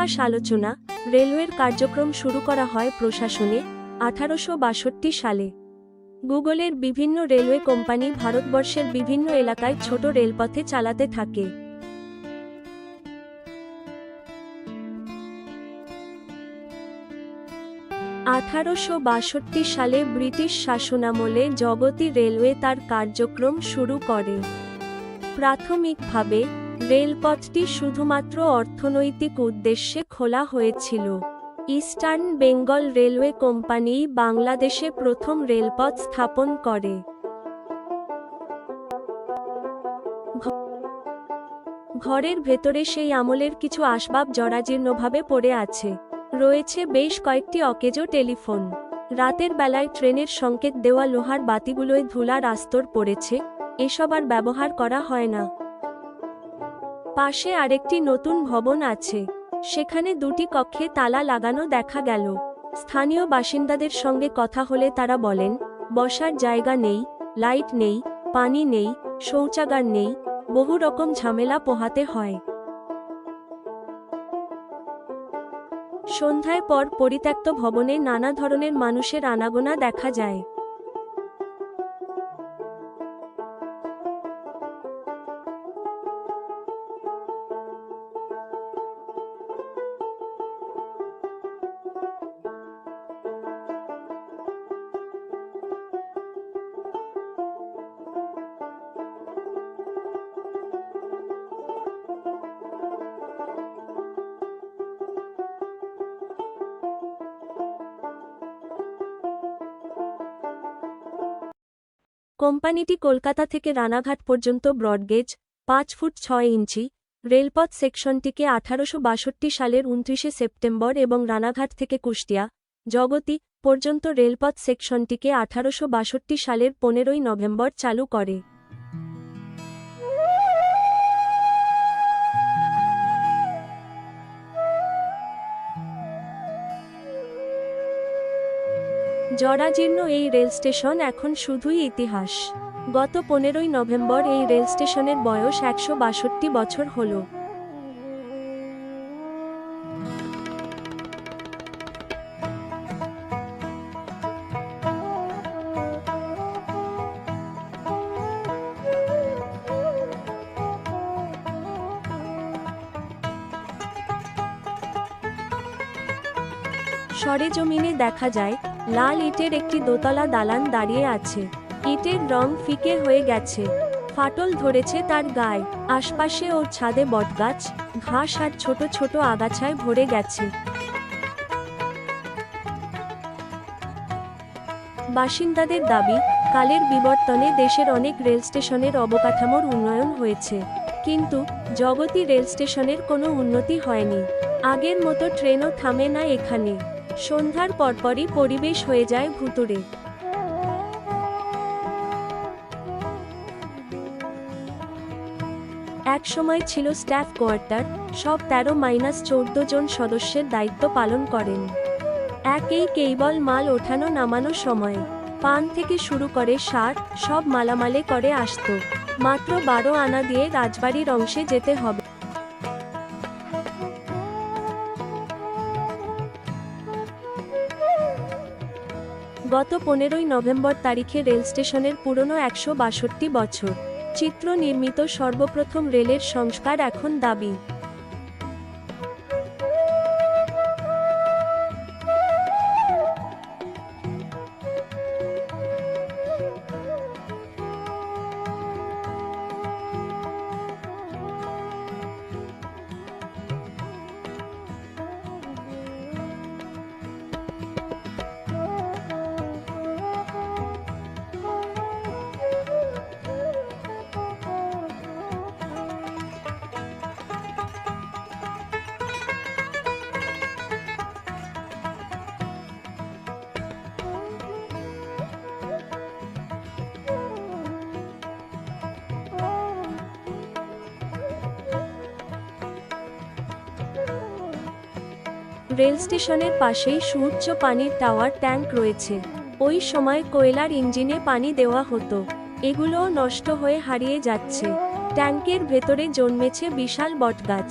ইতিহাস আলোচনা, রেলওয়ের কার্যক্রম শুরু করা হয় প্রশাসনে, আঠারোশো বাষট্টি সালে। গুগলের বিভিন্ন রেলওয়ে কোম্পানি ভারতবর্ষের বিভিন্ন এলাকায় ছোট রেলপথে চালাতে থাকে। আঠারোশো বাষট্টি সালে ব্রিটিশ শাসনামলে জগতী রেলওয়ে তার কার্যক্রম শুরু করে। প্রাথমিকভাবে রেলপথটি শুধুমাত্র অর্থনৈতিক উদ্দেশ্যে খোলা হয়েছিল। ইস্টার্ন বেঙ্গল রেলওয়ে কোম্পানি বাংলাদেশে প্রথম রেলপথ স্থাপন করে। ঘরের ভেতরে সেই আমলের কিছু আসবাব জরাজীর্ণভাবে পড়ে আছে। রয়েছে বেশ কয়েকটি অকেজো টেলিফোন। রাতের বেলায় ট্রেনের সংকেত দেওয়া লোহার বাতিগুলোয় ধুলার আস্তর পড়েছে। এসব আর ব্যবহার করা হয় না। পাশে আরেকটি নতুন ভবন আছে। সেখানে দুটি কক্ষে তালা লাগানো দেখা গেল। স্থানীয় বাসিন্দাদের সঙ্গে কথা হলে তারা বলেন, বসার জায়গা নেই, লাইট নেই, পানি নেই, শৌচাগার নেই, বহু রকম ঝামেলা পোহাতে হয়। সন্ধ্যায় পর পরিত্যক্ত ভবনে নানা ধরনের মানুষের আনাগোনা দেখা যায়। কোম্পানিটি কলকাতা থেকে রানাঘাট পর্যন্ত ব্রডগেজ, পাঁচ ফুট ছয় ইঞ্চি, রেলপথ সেকশনটিকে আঠারোশো বাষট্টি সালের উনত্রিশে সেপ্টেম্বর এবং রানাঘাট থেকে কুষ্টিয়া, জগতি পর্যন্ত রেলপথ সেকশনটিকে আঠারোশো বাষট্টি সালের পনেরোই নভেম্বর চালু করে। জরাজীর্ণ এই রেল স্টেশন এখন শুধুই ইতিহাস। গত পনেরোই নভেম্বর এই রেল স্টেশনের বয়স একশো বাষট্টি বছর হল। সরেজমিনে দেখা যায় লাল ইটের একটি দোতলা দালান দাঁড়িয়ে আছে। ইটের রং ফিকে হয়ে গেছে। ফাটল ধরেছে তার গায়ে। আশপাশে ও ছাদে বটগাছ, ঘাস আর ছোট ছোট আগাছায় ভরে গেছে। বাসিন্দাদের দাবি, কালের বিবর্তনে দেশের অনেক রেল স্টেশনের অবকাঠামোর উন্নয়ন হয়েছে। কিন্তু জগতী রেল স্টেশনের কোনো উন্নতি হয়নি। আগের মতো ট্রেনও থামে না এখানে। সন্ধ্যার পরপরই পরিবেশ হয়ে যায় ভুতুরে এক সময় ছিল স্টাফ কোয়ার্টার, সব তেরো মাইনাস চৌদ্দ জন সদস্যের দায়িত্ব পালন করেন। একেই কেবল মাল ওঠানো নামানো সময়। পান থেকে শুরু করে সার, সব মালামালে করে আসতো। মাত্র বারো আনা দিয়ে রাজবাড়ির অংশে যেতে হবে। গত পনেরোই নভেম্বর তারিখে রেল স্টেশনের পুরনো একশো বাষট্টি বছর চিত্র নির্মিত সর্বপ্রথম রেলের সংস্কার এখন দাবি। রেল স্টেশনের পাশেই সুউচ্চ পানির টাওয়ার ট্যাঙ্ক রয়েছে। ওই সময় কয়লার ইঞ্জিনে পানি দেওয়া হতো। এগুলোও নষ্ট হয়ে হারিয়ে যাচ্ছে। ট্যাঙ্কের ভেতরে জন্মেছে বিশাল বটগাছ।